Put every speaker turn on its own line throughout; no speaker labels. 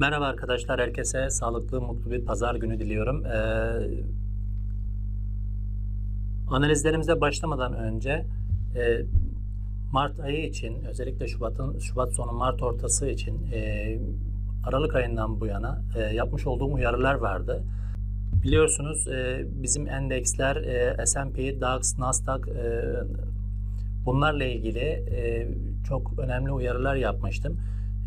Merhaba arkadaşlar, herkese sağlıklı, mutlu bir pazar günü diliyorum. Ee, analizlerimize başlamadan önce e, Mart ayı için, özellikle Şubat'ın Şubat sonu Mart ortası için e, Aralık ayından bu yana e, yapmış olduğum uyarılar vardı. Biliyorsunuz e, bizim endeksler e, S&P, DAX, Nasdaq e, bunlarla ilgili e, çok önemli uyarılar yapmıştım.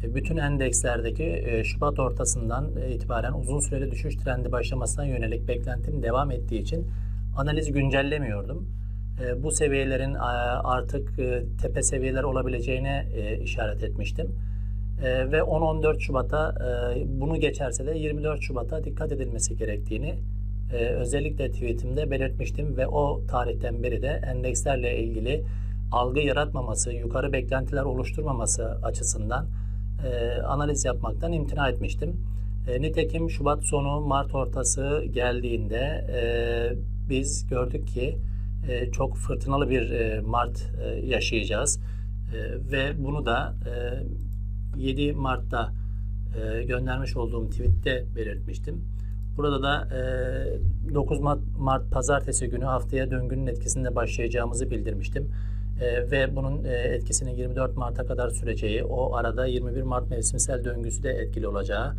E, Bütün endekslerdeki e, Şubat ortasından itibaren uzun süreli düşüş trendi başlamasına yönelik beklentim devam ettiği için analiz güncellemiyordum. E, Bu seviyelerin artık tepe seviyeler olabileceğine işaret etmiştim. Ve 10-14 Şubat'a bunu geçerse de 24 Şubat'a dikkat edilmesi gerektiğini özellikle tweetimde belirtmiştim ve o tarihten beri de endekslerle ilgili algı yaratmaması, yukarı beklentiler oluşturmaması açısından e, analiz yapmaktan imtina etmiştim. E, nitekim Şubat sonu Mart ortası geldiğinde e, biz gördük ki e, çok fırtınalı bir e, Mart e, yaşayacağız E, ve bunu da e, 7 Mart'ta e, göndermiş olduğum tweette belirtmiştim. Burada da e, 9 Mart, Mart Pazartesi günü haftaya döngünün etkisinde başlayacağımızı bildirmiştim. E, ve bunun e, etkisinin 24 Mart'a kadar süreceği, o arada 21 Mart mevsimsel döngüsü de etkili olacağı,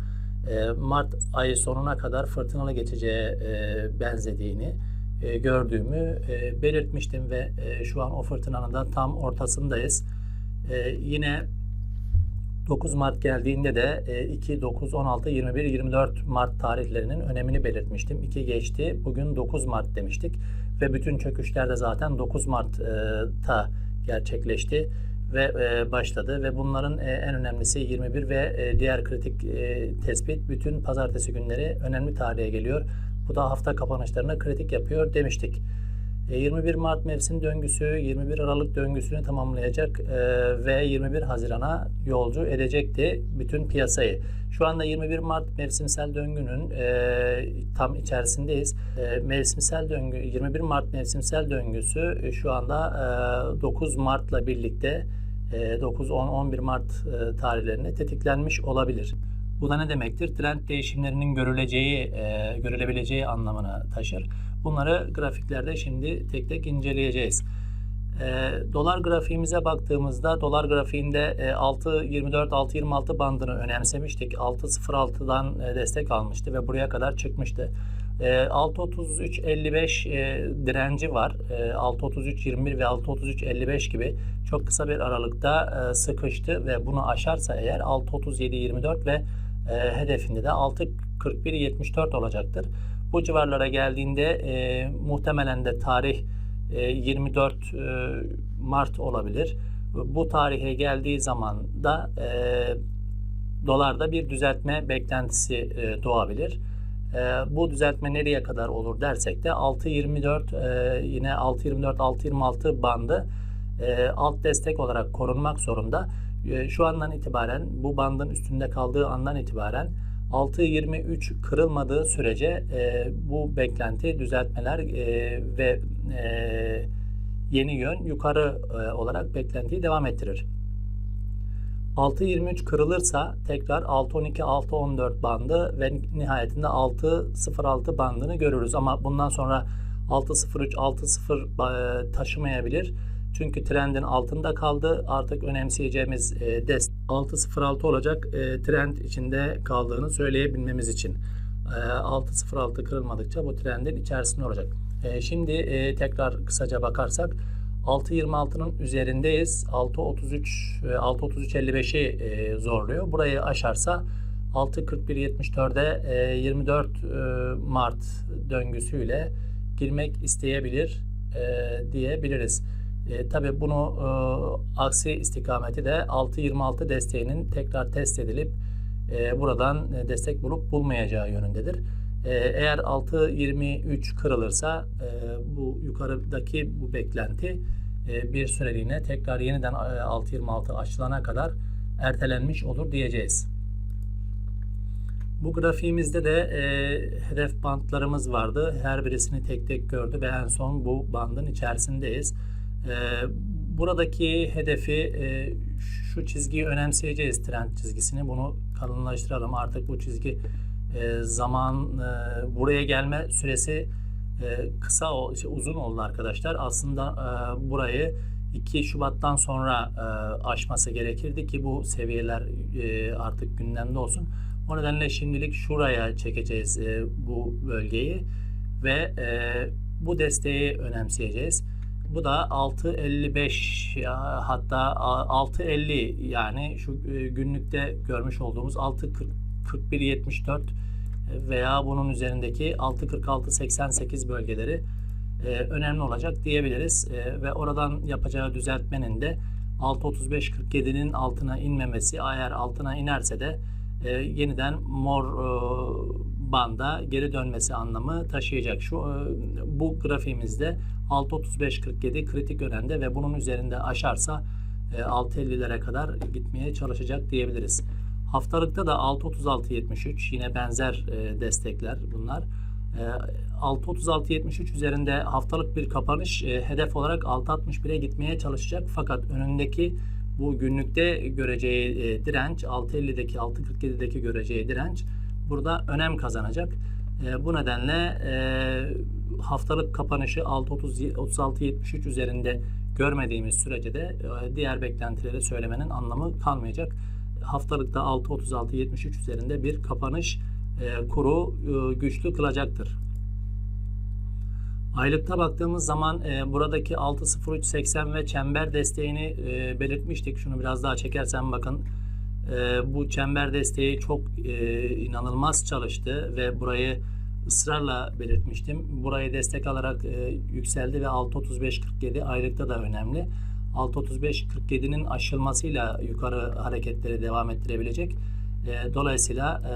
e, Mart ayı sonuna kadar fırtınalı geçeceğe e, benzediğini e, gördüğümü e, belirtmiştim ve e, şu an o fırtınanın da tam ortasındayız. E, yine 9 Mart geldiğinde de e, 2, 9, 16, 21, 24 Mart tarihlerinin önemini belirtmiştim. 2 geçti, bugün 9 Mart demiştik ve bütün çöküşler de zaten 9 Mart'ta gerçekleşti ve e, başladı ve bunların e, en önemlisi 21 ve e, diğer kritik tespit bütün pazartesi günleri önemli tarihe geliyor. Bu da hafta kapanışlarına kritik yapıyor demiştik. E, 21 Mart mevsim döngüsü 21 Aralık döngüsünü tamamlayacak e, ve 21 Haziran'a yolcu edecekti bütün piyasayı. Şu anda 21 Mart mevsimsel döngünün e, tam içerisindeyiz. E, mevsimsel döngü 21 Mart mevsimsel döngüsü e, şu anda e, 9 Mart'la birlikte e, 9 10 11 Mart e, tarihlerinde tetiklenmiş olabilir. Bu da ne demektir? Trend değişimlerinin görüleceği, e, görülebileceği anlamına taşır. Bunları grafiklerde şimdi tek tek inceleyeceğiz. E, dolar grafiğimize baktığımızda dolar grafiğinde e, 6.24-6.26 bandını önemsemiştik. 6.06'dan e, destek almıştı ve buraya kadar çıkmıştı. E, 6.33.55 e, direnci var. E, 6.33.21 ve 6.33.55 gibi çok kısa bir aralıkta e, sıkıştı ve bunu aşarsa eğer 6.37.24 ve e, hedefinde de 6.41.74 olacaktır. Bu civarlara geldiğinde e, muhtemelen de tarih e, 24 e, Mart olabilir. Bu tarihe geldiği zaman da e, dolarda bir düzeltme beklentisi e, doğabilir. E, bu düzeltme nereye kadar olur dersek de 6.24 e, yine 6.24 6.26 bandı e, alt destek olarak korunmak zorunda. E, şu andan itibaren bu bandın üstünde kaldığı andan itibaren 6.23 kırılmadığı sürece e, bu beklenti düzeltmeler e, ve e, yeni yön yukarı e, olarak beklentiyi devam ettirir. 6.23 kırılırsa tekrar 6.12 6.14 bandı ve nihayetinde 6.06 bandını görürüz ama bundan sonra 6.03 6.0 e, taşımayabilir. Çünkü trendin altında kaldı. Artık önemseyeceğimiz e, dest 6.06 olacak e, trend içinde kaldığını söyleyebilmemiz için. E, 6.06 kırılmadıkça bu trendin içerisinde olacak. E, şimdi e, tekrar kısaca bakarsak 6.26'nın üzerindeyiz. 6.33 e, 6.33.55'i e, zorluyor. Burayı aşarsa 6.41.74'e e, 24 e, Mart döngüsüyle girmek isteyebilir e, diyebiliriz. E, tabii bunu e, aksi istikameti de 6.26 desteğinin tekrar test edilip e, buradan e, destek bulup bulmayacağı yönündedir. E, eğer 6.23 kırılırsa e, bu yukarıdaki bu beklenti e, bir süreliğine tekrar yeniden e, 6.26 açılana kadar ertelenmiş olur diyeceğiz. Bu grafiğimizde de e, hedef bantlarımız vardı. Her birisini tek tek gördü ve en son bu bandın içerisindeyiz. E, buradaki hedefi e, şu çizgiyi önemseyeceğiz trend çizgisini. Bunu kalınlaştıralım. Artık bu çizgi e, zaman e, buraya gelme süresi kısa şey, uzun oldu arkadaşlar. Aslında burayı 2 Şubat'tan sonra aşması gerekirdi ki bu seviyeler artık gündemde olsun. O nedenle şimdilik şuraya çekeceğiz bu bölgeyi ve bu desteği önemseyeceğiz. Bu da 6.55 ya hatta 6.50 yani şu e, günlükte görmüş olduğumuz 6.41.74 veya bunun üzerindeki 6.46.88 bölgeleri e, önemli olacak diyebiliriz. E, ve oradan yapacağı düzeltmenin de 6.35.47'nin altına inmemesi eğer altına inerse de yeniden mor banda geri dönmesi anlamı taşıyacak. Şu e, bu grafiğimizde 6.35.47 kritik önemde ve bunun üzerinde aşarsa e, 6.50'lere kadar gitmeye çalışacak diyebiliriz. Haftalıkta da 6.36.73 yine benzer e, destekler bunlar. E, 6.36.73 üzerinde haftalık bir kapanış e, hedef olarak 6.61'e gitmeye çalışacak. Fakat önündeki bu günlükte göreceği e, direnç 6.50'deki 6.47'deki göreceği direnç burada önem kazanacak. E, bu nedenle e, haftalık kapanışı 6.36.73 üzerinde görmediğimiz sürece de e, diğer beklentileri söylemenin anlamı kalmayacak. Haftalıkta 6.36.73 üzerinde bir kapanış e, kuru e, güçlü kılacaktır. Aylıkta baktığımız zaman e, buradaki 6.03.80 ve çember desteğini e, belirtmiştik. Şunu biraz daha çekersen bakın. E, bu çember desteği çok e, inanılmaz çalıştı ve burayı ısrarla belirtmiştim. Burayı destek alarak e, yükseldi ve 6.35.47 aylıkta da önemli. 6.35.47'nin aşılmasıyla yukarı hareketleri devam ettirebilecek. E, dolayısıyla e,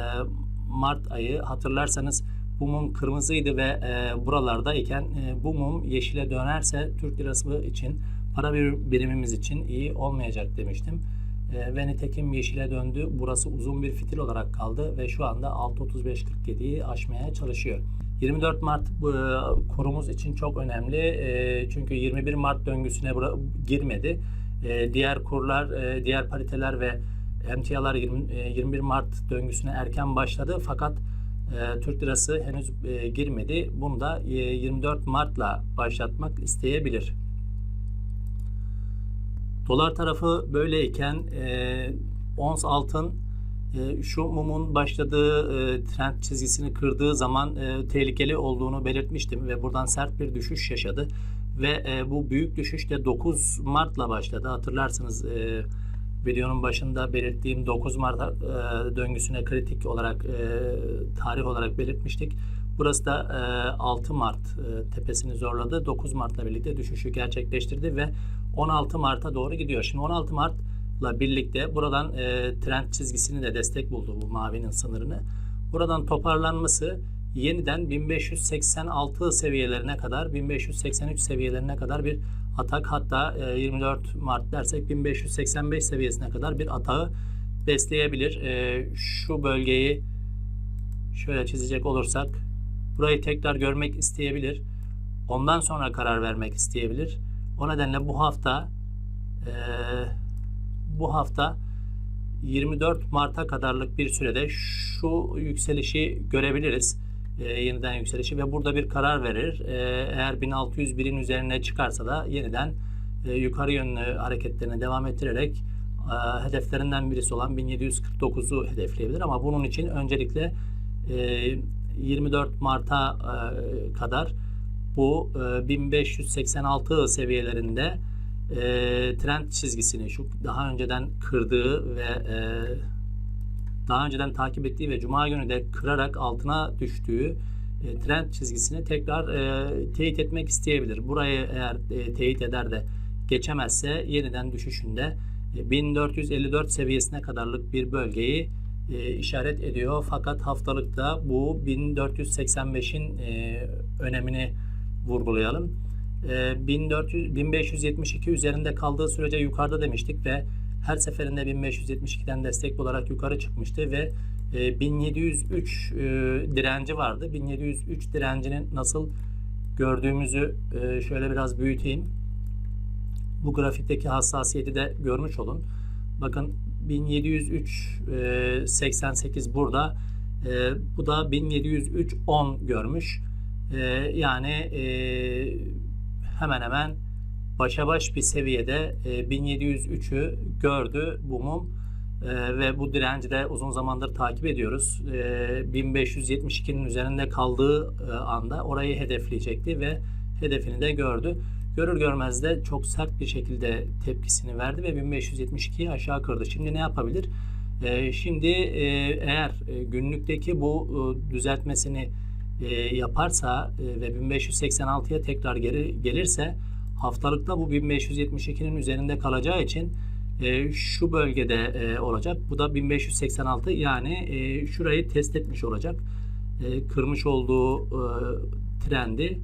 Mart ayı hatırlarsanız bu mum kırmızıydı ve e, buralarda iken e, bu mum yeşile dönerse Türk lirası için para bir birimimiz için iyi olmayacak demiştim. E, ve nitekim yeşile döndü. Burası uzun bir fitil olarak kaldı ve şu anda 6.35.47'yi aşmaya çalışıyor. 24 Mart e, kurumuz için çok önemli. E, çünkü 21 Mart döngüsüne girmedi. E, diğer kurlar, e, diğer pariteler ve emtialar 20, e, 21 Mart döngüsüne erken başladı fakat Türk lirası henüz girmedi. Bunu da e, 24 Mart'la başlatmak isteyebilir. Dolar tarafı böyleyken e, ons altın e, şu mumun başladığı e, trend çizgisini kırdığı zaman e, tehlikeli olduğunu belirtmiştim ve buradan sert bir düşüş yaşadı ve e, bu büyük düşüş de 9 Mart'la başladı. Hatırlarsınız e, videonun başında belirttiğim 9 Mart e, döngüsüne kritik olarak e, tarih olarak belirtmiştik. Burası da e, 6 Mart e, tepesini zorladı. 9 Mart'la birlikte düşüşü gerçekleştirdi ve 16 Mart'a doğru gidiyor. Şimdi 16 Mart'la birlikte buradan e, trend çizgisini de destek buldu bu mavinin sınırını. Buradan toparlanması yeniden 1586 seviyelerine kadar 1583 seviyelerine kadar bir atak hatta e, 24 Mart dersek 1585 seviyesine kadar bir atağı besleyebilir. E, şu bölgeyi şöyle çizecek olursak burayı tekrar görmek isteyebilir. Ondan sonra karar vermek isteyebilir. O nedenle bu hafta e, bu hafta 24 Mart'a kadarlık bir sürede şu yükselişi görebiliriz. E, yeniden yükselişi ve burada bir karar verir. E, eğer 1601'in üzerine çıkarsa da yeniden e, yukarı yönlü hareketlerini devam ettirerek e, hedeflerinden birisi olan 1749'u hedefleyebilir. Ama bunun için öncelikle e, 24 Mart'a e, kadar bu e, 1586 seviyelerinde e, trend çizgisini şu daha önceden kırdığı ve e, daha önceden takip ettiği ve Cuma günü de kırarak altına düştüğü e, trend çizgisini tekrar e, teyit etmek isteyebilir. Burayı eğer e, teyit eder de geçemezse yeniden düşüşünde e, 1454 seviyesine kadarlık bir bölgeyi e, işaret ediyor. Fakat haftalıkta bu 1485'in e, önemini vurgulayalım. E, 1400, 1572 üzerinde kaldığı sürece yukarıda demiştik ve her seferinde 1572'den destek olarak yukarı çıkmıştı ve e, 1703 e, direnci vardı. 1703 direncinin nasıl gördüğümüzü e, şöyle biraz büyüteyim. bu grafikteki hassasiyeti de görmüş olun. Bakın 1703 e, 88 burada. E, bu da 1703 10 görmüş. E, yani e, hemen hemen başa baş bir seviyede e, 1703'ü gördü bu mum. E, ve bu direnci de uzun zamandır takip ediyoruz. E, 1572'nin üzerinde kaldığı e, anda orayı hedefleyecekti ve hedefini de gördü. Görür görmez de çok sert bir şekilde tepkisini verdi ve 1572'yi aşağı kırdı. Şimdi ne yapabilir? E, şimdi e, eğer e, günlükteki bu düzeltmesini e, yaparsa e, ve 1586'ya tekrar geri gelirse haftalıkta bu 1572'nin üzerinde kalacağı için e, şu bölgede e, olacak. Bu da 1586 yani e, şurayı test etmiş olacak. E, kırmış olduğu e, trendi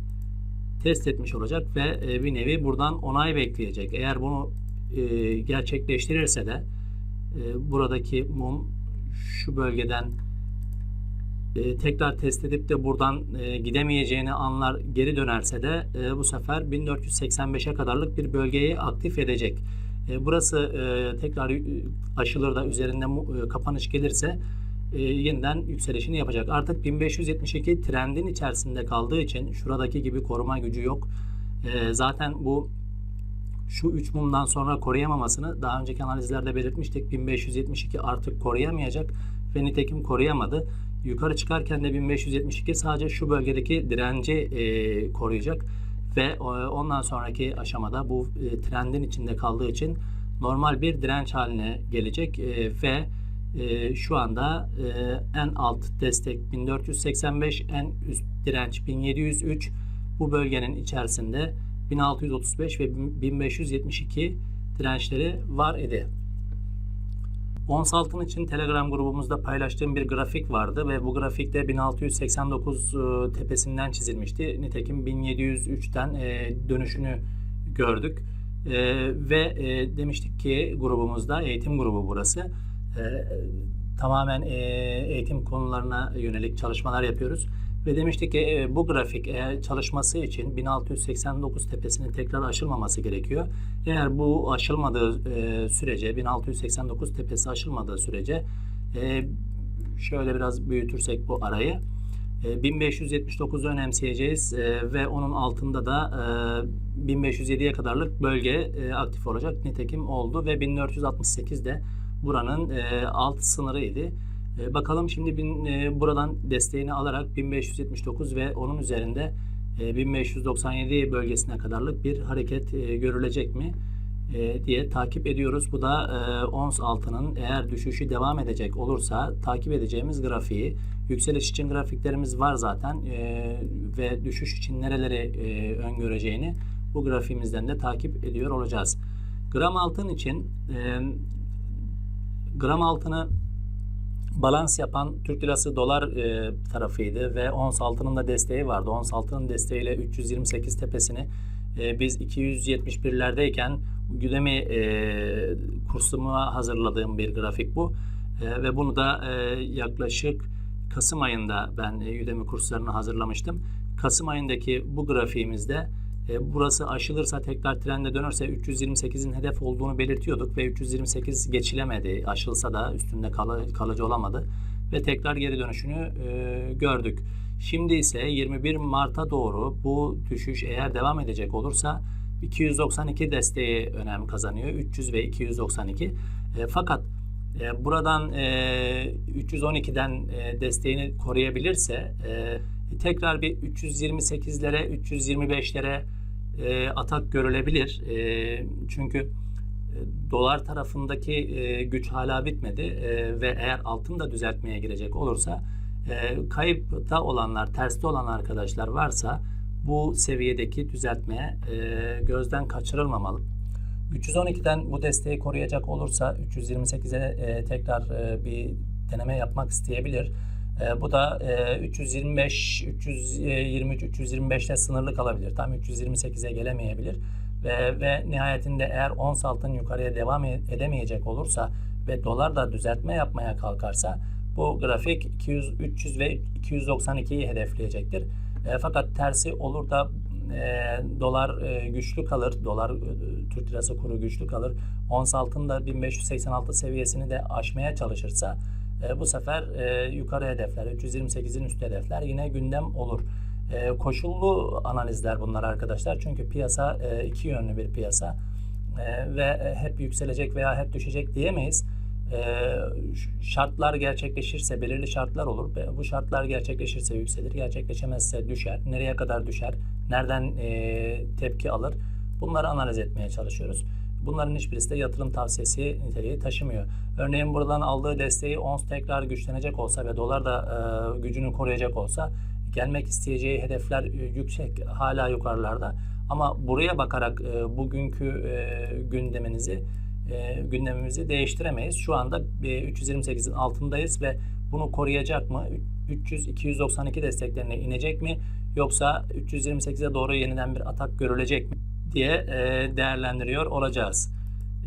test etmiş olacak ve e, bir nevi buradan onay bekleyecek. Eğer bunu e, gerçekleştirirse de e, buradaki mum şu bölgeden e, tekrar test edip de buradan e, gidemeyeceğini anlar geri dönerse de e, bu sefer 1485'e kadarlık bir bölgeyi aktif edecek. Burası tekrar aşılır da üzerinde kapanış gelirse e, yeniden yükselişini yapacak. Artık 1572 trendin içerisinde kaldığı için şuradaki gibi koruma gücü yok. Zaten bu şu 3 mumdan sonra koruyamamasını daha önceki analizlerde belirtmiştik. 1572 artık koruyamayacak ve nitekim koruyamadı. Yukarı çıkarken de 1572 sadece şu bölgedeki direnci e, koruyacak ve e, ondan sonraki aşamada bu e, trendin içinde kaldığı için normal bir direnç haline gelecek e, ve e, şu anda e, en alt destek 1485, en üst direnç 1703. Bu bölgenin içerisinde 1635 ve 1572 dirençleri var idi. Ons altın için Telegram grubumuzda paylaştığım bir grafik vardı ve bu grafikte 1689 e, tepesinden çizilmişti. Nitekim 1703'ten e, dönüşünü gördük. E, ve demiştik ki grubumuzda eğitim grubu burası. Tamamen eğitim konularına yönelik çalışmalar yapıyoruz. Ve demiştik ki bu grafik eğer çalışması için 1689 tepesinin tekrar aşılmaması gerekiyor. Eğer bu aşılmadığı sürece 1689 tepesi aşılmadığı sürece şöyle biraz büyütürsek bu arayı e, 1579'u önemseyeceğiz ve onun altında da e, 1507'ye kadarlık bölge aktif olacak. Nitekim oldu ve 1468 de buranın alt sınırıydı. E, bakalım şimdi bin, e, buradan desteğini alarak 1579 ve onun üzerinde e, 1597 bölgesine kadarlık bir hareket e, görülecek mi e, diye takip ediyoruz. Bu da e, ons altının eğer düşüşü devam edecek olursa takip edeceğimiz grafiği. Yükseliş için grafiklerimiz var zaten e, ve düşüş için nereleri e, öngöreceğini bu grafiğimizden de takip ediyor olacağız. Gram altın için e, gram altını balans yapan Türk lirası dolar e, tarafıydı ve ons altının da desteği vardı. Ons altının desteğiyle 328 tepesini e, biz 271'lerdeyken Udemy e, kursuma hazırladığım bir grafik bu. E, ve bunu da e, yaklaşık Kasım ayında ben e, Udemy kurslarını hazırlamıştım. Kasım ayındaki bu grafiğimizde e, burası aşılırsa tekrar trende dönerse 328'in hedef olduğunu belirtiyorduk ve 328 geçilemedi. Aşılsa da üstünde kal- kalıcı olamadı ve tekrar geri dönüşünü e, gördük. Şimdi ise 21 Mart'a doğru bu düşüş eğer devam edecek olursa 292 desteği önem kazanıyor. 300 ve 292. E, fakat e, buradan e, 312'den e, desteğini koruyabilirse e, tekrar bir 328'lere 325'lere e, atak görülebilir. E, çünkü e, dolar tarafındaki e, güç hala bitmedi E, ve eğer altın da düzeltmeye girecek olursa e, kayıpta olanlar, terste olan arkadaşlar varsa bu seviyedeki düzeltmeye e, gözden kaçırılmamalı. 312'den bu desteği koruyacak olursa 328'e e, tekrar e, bir deneme yapmak isteyebilir. E, bu da e, 325, 323, 325'te sınırlı kalabilir. Tam 328'e gelemeyebilir. Ve, ve nihayetinde eğer ons altın yukarıya devam e- edemeyecek olursa ve dolar da düzeltme yapmaya kalkarsa bu grafik 200, 300 ve 292'yi hedefleyecektir. E, fakat tersi olur da e, dolar e, güçlü kalır, dolar e, Türk lirası kuru güçlü kalır. Ons altında 1586 seviyesini de aşmaya çalışırsa e, bu sefer e, yukarı hedefler, 328'in üstü hedefler yine gündem olur. E, koşullu analizler bunlar arkadaşlar. Çünkü piyasa e, iki yönlü bir piyasa E, ve hep yükselecek veya hep düşecek diyemeyiz. E, şartlar gerçekleşirse belirli şartlar olur. Bu şartlar gerçekleşirse yükselir, gerçekleşemezse düşer. Nereye kadar düşer? Nereden e, tepki alır? Bunları analiz etmeye çalışıyoruz. Bunların hiçbirisi de yatırım tavsiyesi niteliği taşımıyor. Örneğin buradan aldığı desteği ons tekrar güçlenecek olsa ve dolar da e, gücünü koruyacak olsa gelmek isteyeceği hedefler e, yüksek, hala yukarılarda. Ama buraya bakarak e, bugünkü e, gündeminizi e, gündemimizi değiştiremeyiz. Şu anda e, 328'in altındayız ve bunu koruyacak mı? 300 292 desteklerine inecek mi? Yoksa 328'e doğru yeniden bir atak görülecek mi diye e, değerlendiriyor olacağız.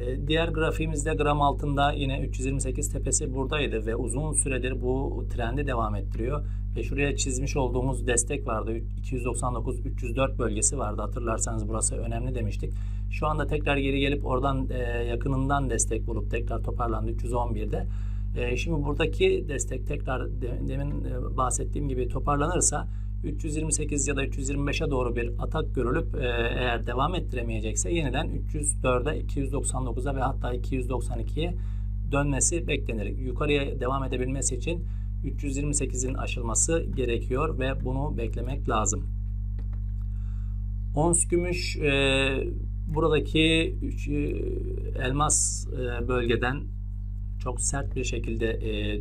E, Diğer grafiğimizde gram altında yine 328 tepesi buradaydı ve uzun süredir bu trendi devam ettiriyor. Ve şuraya çizmiş olduğumuz destek vardı. 299-304 bölgesi vardı. Hatırlarsanız burası önemli demiştik. Şu anda tekrar geri gelip oradan e, yakınından destek bulup tekrar toparlandı 311'de. E, şimdi buradaki destek tekrar de- demin bahsettiğim gibi toparlanırsa 328 ya da 325'e doğru bir atak görülüp e, eğer devam ettiremeyecekse yeniden 304'e, 299'a ve hatta 292'ye dönmesi beklenir. Yukarıya devam edebilmesi için 328'in aşılması gerekiyor ve bunu beklemek lazım. Ons gümüş e, buradaki üç, e, elmas e, bölgeden çok sert bir şekilde e,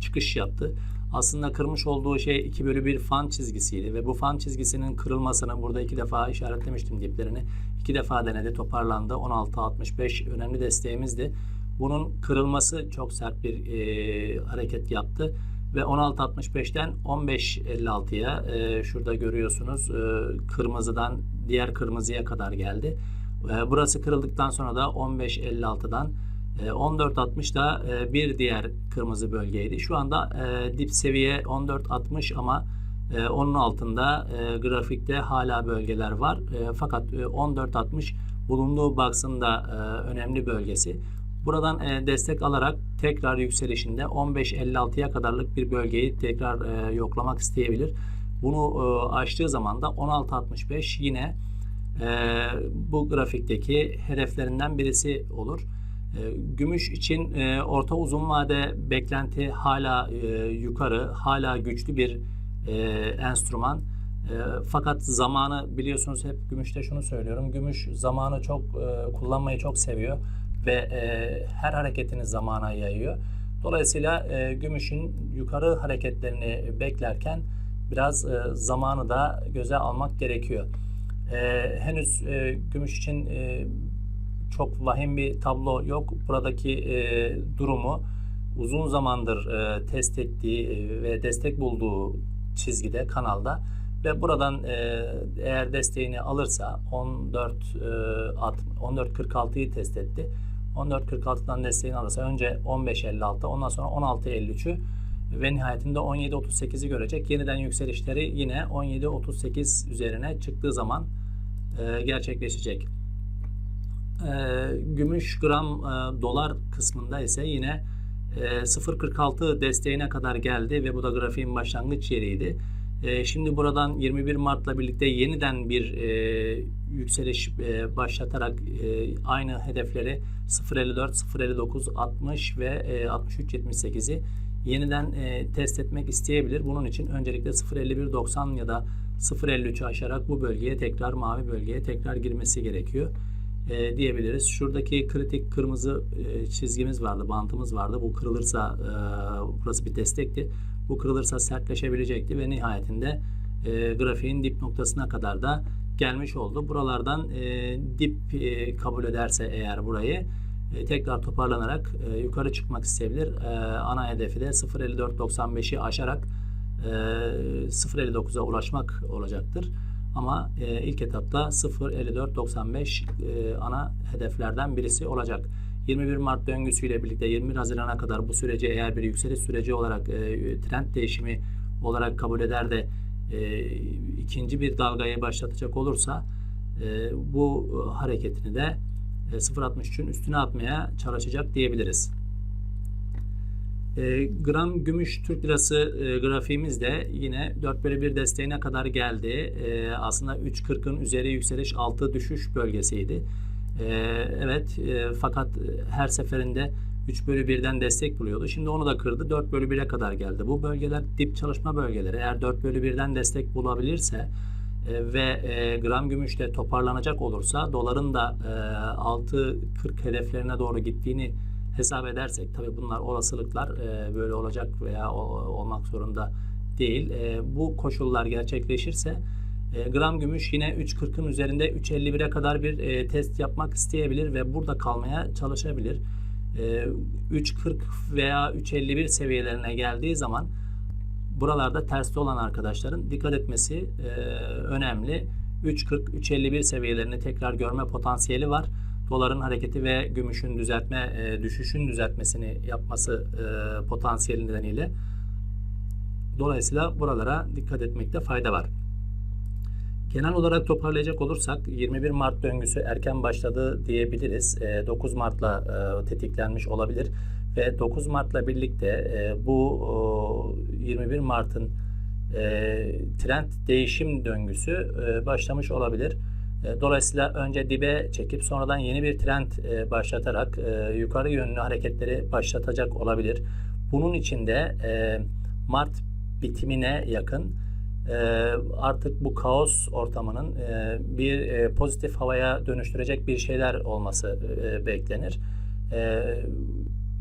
çıkış yaptı. Aslında kırmış olduğu şey 2 bölü 1 fan çizgisiydi ve bu fan çizgisinin kırılmasını burada iki defa işaretlemiştim diplerini. iki defa denedi toparlandı. 16.65 önemli desteğimizdi. Bunun kırılması çok sert bir e, hareket yaptı ve 16.65'ten 15.56'ya e, şurada görüyorsunuz e, kırmızıdan diğer kırmızıya kadar geldi. E, burası kırıldıktan sonra da 15.56'dan e, 14.60 da e, bir diğer kırmızı bölgeydi. Şu anda e, dip seviye 14.60 ama e, onun altında grafikte hala bölgeler var. Fakat e, 14.60 bulunduğu box'ın da e, önemli bölgesi. Buradan destek alarak tekrar yükselişinde 15.56'ya kadarlık bir bölgeyi tekrar yoklamak isteyebilir. Bunu aştığı zaman da 16.65 yine bu grafikteki hedeflerinden birisi olur. E, Gümüş için e, orta uzun vade beklenti hala e, yukarı, hala güçlü bir e, enstrüman. Fakat zamanı biliyorsunuz hep gümüşte şunu söylüyorum. Gümüş zamanı çok kullanmayı çok seviyor ve her hareketini zamana yayıyor. Dolayısıyla gümüşün yukarı hareketlerini beklerken biraz zamanı da göze almak gerekiyor. Henüz gümüş için çok vahim bir tablo yok. Buradaki e, durumu uzun zamandır e, test ettiği e, ve destek bulduğu çizgide, kanalda ve buradan e, eğer desteğini alırsa 14 e, at- 14.46'yı test etti. 14.46'dan desteğini alırsa önce 15.56 ondan sonra 16.53'ü ve nihayetinde 17.38'i görecek. Yeniden yükselişleri yine 17.38 üzerine çıktığı zaman e, gerçekleşecek. E, gümüş gram e, dolar kısmında ise yine e, 0.46 desteğine kadar geldi ve bu da grafiğin başlangıç yeriydi. E, şimdi buradan 21 Mart'la birlikte yeniden bir e, yükseliş e, başlatarak e, aynı hedefleri 0.54, 0.59, 60 ve e, 63.78'i yeniden e, test etmek isteyebilir. Bunun için öncelikle 0.51.90 ya da 0.53'ü aşarak bu bölgeye tekrar mavi bölgeye tekrar girmesi gerekiyor e, diyebiliriz. Şuradaki kritik kırmızı e, çizgimiz vardı, bantımız vardı. Bu kırılırsa e, burası bir destekti. Bu kırılırsa sertleşebilecekti ve nihayetinde e, grafiğin dip noktasına kadar da gelmiş oldu. Buralardan e, dip e, kabul ederse eğer burayı e, tekrar toparlanarak e, yukarı çıkmak isteyebilir. E, ana hedefi de 0.54.95'i aşarak e, 0.59'a ulaşmak olacaktır. Ama e, ilk etapta 0.54.95 e, ana hedeflerden birisi olacak. 21 Mart döngüsüyle birlikte 21 Haziran'a kadar bu süreci eğer bir yükseliş süreci olarak e, trend değişimi olarak kabul eder de e, ikinci bir dalgayı başlatacak olursa e, bu hareketini de e, 0.63'ün üstüne atmaya çalışacak diyebiliriz. E, gram gümüş Türk lirası e, grafiğimiz de yine 4 bölü 1 desteğine kadar geldi. E, aslında 3.40'ın üzeri yükseliş 6 düşüş bölgesiydi. E, evet e, fakat her seferinde 3 bölü 1'den destek buluyordu. Şimdi onu da kırdı. 4 bölü 1'e kadar geldi. Bu bölgeler dip çalışma bölgeleri. Eğer 4 bölü 1'den destek bulabilirse e, ve e, gram gümüşte toparlanacak olursa doların da e, 6.40 hedeflerine doğru gittiğini hesap edersek tabi bunlar olasılıklar e, böyle olacak veya o- olmak zorunda değil. E, bu koşullar gerçekleşirse e, gram gümüş yine 3.40'ın üzerinde 3.51'e kadar bir e, test yapmak isteyebilir ve burada kalmaya çalışabilir. E, 3.40 veya 3.51 seviyelerine geldiği zaman buralarda terste olan arkadaşların dikkat etmesi e, önemli. 3.40-3.51 seviyelerini tekrar görme potansiyeli var. Doların hareketi ve gümüşün düzeltme, e, düşüşün düzeltmesini yapması e, potansiyeli nedeniyle. Dolayısıyla buralara dikkat etmekte fayda var. Genel olarak toparlayacak olursak 21 Mart döngüsü erken başladı diyebiliriz. E, 9 Mart'la e, tetiklenmiş olabilir ve 9 Mart'la birlikte e, bu o, 21 Mart'ın e, trend değişim döngüsü e, başlamış olabilir. E, Dolayısıyla önce dibe çekip sonradan yeni bir trend e, başlatarak e, yukarı yönlü hareketleri başlatacak olabilir. Bunun için de Mart bitimine yakın artık bu kaos ortamının bir pozitif havaya dönüştürecek bir şeyler olması beklenir.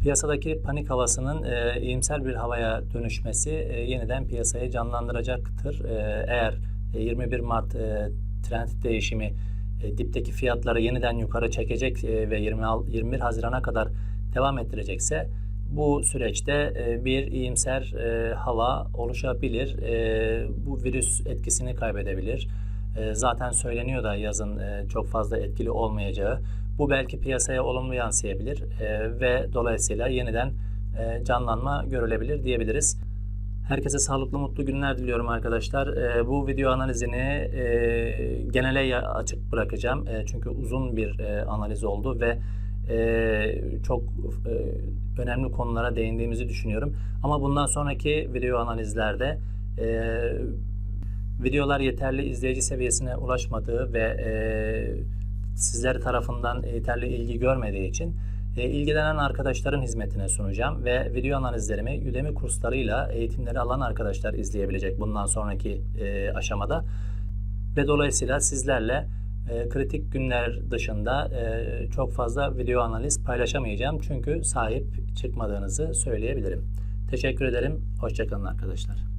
Piyasadaki panik havasının iyimser bir havaya dönüşmesi yeniden piyasayı canlandıracaktır. Eğer e, 21 Mart trend değişimi e, dipteki fiyatları yeniden yukarı çekecek e, ve 20, 21 Haziran'a kadar devam ettirecekse bu süreçte e, bir iyimser e, hava oluşabilir. E, bu virüs etkisini kaybedebilir. E, zaten söyleniyor da yazın e, çok fazla etkili olmayacağı. Bu belki piyasaya olumlu yansıyabilir e, ve dolayısıyla yeniden e, canlanma görülebilir diyebiliriz. Herkese sağlıklı mutlu günler diliyorum arkadaşlar. E, bu video analizini e, genele açık bırakacağım. E, çünkü uzun bir e, analiz oldu ve e, çok e, önemli konulara değindiğimizi düşünüyorum. Ama bundan sonraki video analizlerde e, videolar yeterli izleyici seviyesine ulaşmadığı ve e, sizler tarafından yeterli ilgi görmediği için e, ilgilenen arkadaşların hizmetine sunacağım ve video analizlerimi Udemy kurslarıyla eğitimleri alan arkadaşlar izleyebilecek bundan sonraki e, aşamada ve dolayısıyla sizlerle e, kritik günler dışında e, çok fazla video analiz paylaşamayacağım çünkü sahip çıkmadığınızı söyleyebilirim. Teşekkür ederim. Hoşçakalın arkadaşlar.